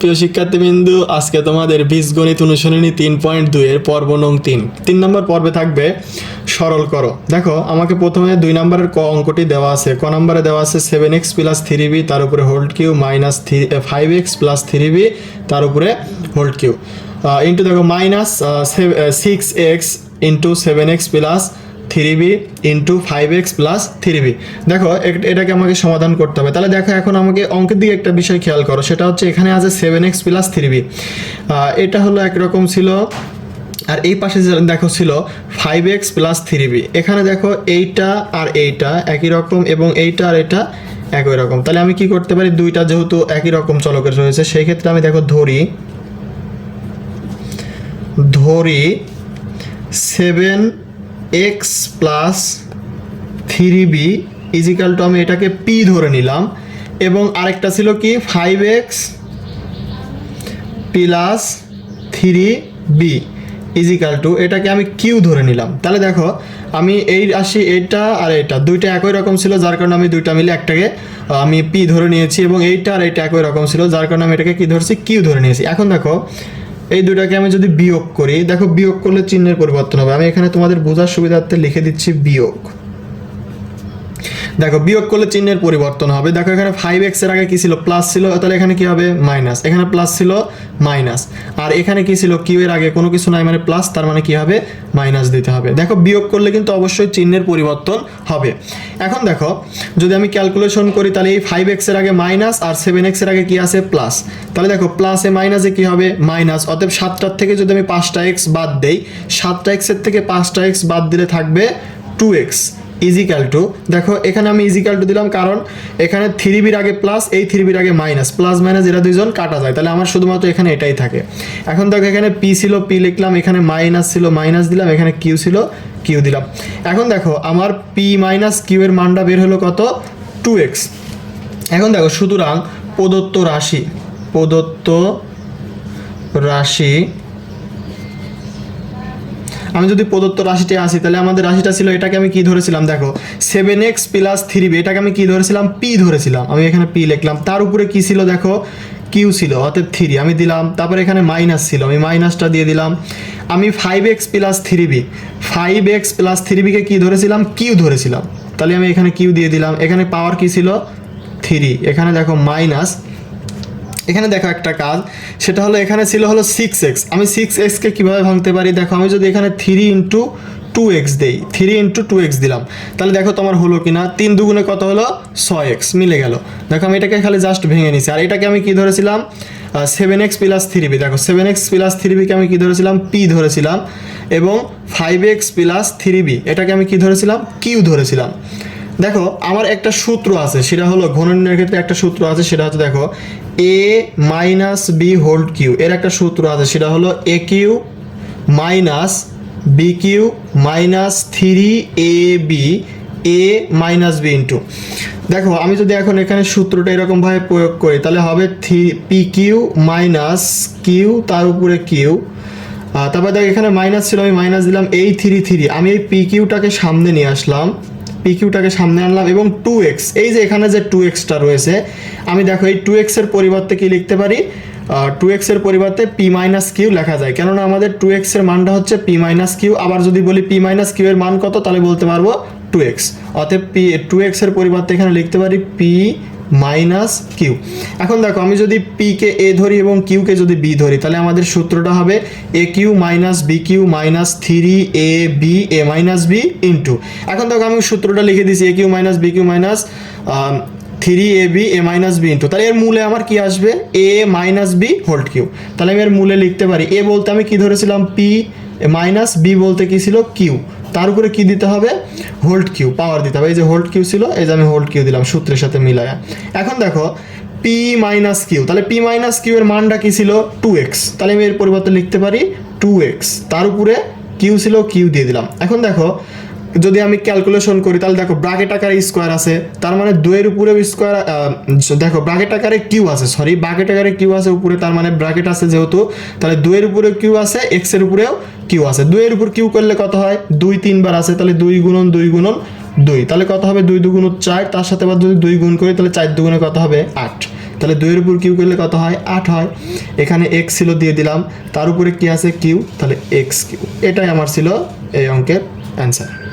প্রিয় শিক্ষার্থীবৃন্দু, আজকে তোমাদের বীজগণিত অনুশীলনী তিন পয়েন্ট দুইয়ের পর্ব নং তিন। তিন নম্বর পর্বে থাকবে, সরল করো। দেখো, আমাকে প্রথমে দুই নম্বরের ক অঙ্কটি দেওয়া আছে। ক নম্বরে দেওয়া আছে seven x plus three b তার উপরে whole q minus three five x plus three b তার উপরে হোল্ড কিউ ইন্টু দেখো minus six x into seven x plus three b into five x plus three b দেখো এট- এটাকে আমাকে সমাধান করতে হবে। তাহলে দেখো, এখন আমাকে অঙ্কের দিকে একটা বিষয় খেয়াল করো। সেটা হচ্ছে এখানে আছে seven x plus three b এটা হলো একরকম ছিল, আর এই পাশে দেখো ছিল five x plus three b এখানে দেখো এইটা আর এইটা একই রকম এবং এইটা আর এটা একই রকম। তাহলে আমি কি করতে পারি? দুইটা যেহেতু একই রকম চলকের রয়েছে, সেই ক্ষেত্রে আমি দেখো ধরি ধরি seven x plus three b equal to আমি এটাকে পি ধরে নিলাম। এবং আরেকটা ছিল কি? Five x plus three b equal to এটাকে আমি কিউ ধরে নিলাম। তাহলে দেখো, আমি এই রাশি এটা আর এটা, দুইটা একই রকম ছিল, যার কারণে আমি দুইটা মিলে একটাকে আমি পি ধরে নিয়েছি এবং এইটা আর এটা একই রকম ছিল, যার কারণে আমি এটাকে কি ধরছি? কিউ ধরে নিয়েছি। এখন দেখো এই দুটাকে আমি যদি বিয়োগ করি, দেখো বিয়োগ করলে চিহ্নের পরিবর্তন হবে। আমি এখানে তোমাদের বোঝার সুবিধার্থে লিখে দিচ্ছি বিয়োগ। দেখো, বিয়োগ করলে চিহ্নের পরিবর্তন হবে। দেখো, এখানে ফাইভ এক্সের আগে কি ছিল? প্লাস ছিল, তাহলে এখানে কি হবে? মাইনাস এখানে প্লাস ছিল মাইনাস আর এখানে কি ছিল? কিউ এর আগে কোনো কিছু নাই মানে প্লাস তার মানে কি হবে? মাইনাস দিতে হবে। দেখো, বিয়োগ করলে কিন্তু অবশ্যই চিহ্নের পরিবর্তন হবে। এখন দেখো, যদি আমি ক্যালকুলেশন করি, তাহলে এই ফাইভ এক্সের আগে মাইনাস আর সেভেন এক্সের আগে কি আছে? প্লাস তাহলে দেখো প্লাসে মাইনাসে কি হবে? মাইনাস অতএব সাতটার থেকে যদি আমি পাঁচটা এক্স বাদ দেই, সাতটা এক্সের থেকে পাঁচটা এক্স বাদ দিলে থাকবে টু এক্স ইজিক্যাল টু দেখো, এখানে আমি ইজিক্যাল টু দিলাম কারণ এখানে থ্রি বির আগে প্লাস এই থ্রি বির আগে মাইনাস প্লাস মাইনাস এরা দুইজন কাটা যায়। তাহলে আমার শুধুমাত্র এখানে এটাই থাকে। এখন দেখো, এখানে পি ছিল পি লিখলাম, এখানে মাইনাস ছিল মাইনাস দিলাম, এখানে কিউ ছিল কিউ দিলাম। এখন দেখো, আমার পি মাইনাস কিউ এর মানটা বের হলো কত? টু এক্স এখন দেখো, সুতরাং প্রদত্ত রাশি প্রদত্ত রাশি আমি যদি প্রদত্ত রাশিতে আসি, তাহলে আমাদের রাশিটা ছিল এটাকে আমি কি ধরেছিলাম? দেখো seven x plus three b এটাকে আমি কি ধরেছিলাম? পি ধরেছিলাম। আমি এখানে পি লিখলাম। তার উপরে কি ছিল দেখো? কিউ ছিল অতএব থ্রি আমি দিলাম, তারপরে এখানে মাইনাস ছিল। আমি মাইনাসটা দিয়ে দিলাম। আমি five x plus three b five x plus three বিকে কী ধরেছিলাম? কিউ ধরেছিলাম। তাহলে আমি এখানে কিউ দিয়ে দিলাম। এখানে পাওয়ার কি ছিল? থ্রি এখানে দেখো মাইনাস এখানে দেখো একটা কাজ, সেটা হলো এখানে ছিল হলো সিক্স এক্স আমি সিক্স এক্সকে কীভাবে ভাঙতে পারি? দেখো, আমি যদি এখানে থ্রি ইন্টু টু এক্স দেই থ্রি ইন্টু টু এক্স দিলাম, তাহলে দেখো তোমার হলো কি না তিন দুগুণে কত হলো? ছয় এক্স মিলে গেল। দেখো, আমি এটাকে খালি জাস্ট ভেঙে নিছি। আর এটাকে আমি কি ধরেছিলাম? Seven x plus three b দেখো সেভেন এক্স প্লাস থ্রি বিকে আমি কী ধরেছিলাম? পি ধরেছিলাম। এবং five x plus three b এটাকে আমি কী ধরেছিলাম? কিউ ধরেছিলাম। দেখো, আমার একটা সূত্র আছে, সেটা হলো ঘননির্ণয়ের ক্ষেত্রে একটা সূত্র আছে, সেটা হচ্ছে, দেখো a minus b whole cube এর একটা সূত্র আছে, সেটা হলো a cube minus b cube minus three a b a minus b into দেখো, আমি যদি এখন এখানে সূত্রটা এরকমভাবে প্রয়োগ করি, তাহলে হবে three p q minus q তার উপরে কিউ তারপর দেখ, এখানে মাইনাস ছিল, আমি মাইনাস দিলাম এই থ্রি থ্রি আমি এই পি কিউটাকে সামনে নিয়ে আসলাম। পি কিউটাকে সামনে আনলাম এবং টু এক্স এই যে এখানে যে টু এক্সটা রয়েছে, আমি দেখো এই টু এক্সের পরিবর্তে কি লিখতে পারি? টু এক্সের পরিবর্তে পি মাইনাস কিউ লেখা যায়। কেননা আমাদের টু এক্সের মানটা হচ্ছে পি মাইনাস কিউ আবার যদি বলি পি মাইনাস কিউ এর মান কত, তাহলে বলতে পারব টু এক্স অতএব পি টু এক্সের পরিবর্তে এখানে লিখতে পারি পি মাইনাস কিউ। এখন দেখো, আমি যদি পি কে এ ধরি এবং কিউ কে যদি বি ধরি, তাহলে আমাদের সূত্রটা হবে a cube minus b cube minus three a b a minus b into এখন দেখো, আমি সূত্রটা লিখে দিয়েছি a cube minus b cube minus three a b a minus b into তাহলে এর মূলে আমার কি আসবে? A minus b whole cube তাহলে আমি এর মূলে লিখতে পারি। এ বলতে আমি কি ধরেছিলাম? পি মাইনাস বি বলতে কি ছিল? কিউ তার উপরে কি দিতে হবে? হোল্ড কিউ পাওয়ার দিতে হবে। এই যে হোল্ড কিউ ছিল, এই যে আমি হোল্ড কিউ দিলাম সূত্রের সাথে মিলায়া। এখন দেখো পি মাইনাস কিউ তাহলে পি মাইনাস কিউ এর মানটা কি ছিল? টু এক্স তাহলে আমি এর পরিবর্তে লিখতে পারি টু এক্স তার উপরে কিউ ছিল কিউ দিয়ে দিলাম। এখন দেখো যদি আমি ক্যালকুলেশন করি, তাহলে দেখো ব্রাকেট আকারে স্কোয়ার আছে, তার মানে দুয়ের উপরে স্কোয়ার দেখো ব্রাকেট আকারে কিউ আছে সরি ব্রাকেট আকারে কিউ আছে উপরে, তার মানে ব্রাকেট আছে যেহেতু, তাহলে দুয়ের উপরে কিউ আছে এক্সের উপরেও কিউ আছে। দুইয়ের উপর কিউ করলে কত হয়? দুই তিনবার আছে, তাহলে দুই গুণন দুই গুণন দুই। তাহলে কত হবে? দুই দুগুণ চার, তার সাথে আবার যদি দুই গুণ করি, তাহলে চার দুগুণে কত হবে? আট। তাহলে দুইয়ের উপর কিউ করলে কত হয়? আট হয়। এখানে এক্স ছিল দিয়ে দিলাম, তার উপরে কি আছে কিউ তাহলে এক্স কিউ এটাই আমার ছিল এই অঙ্কের অ্যান্সার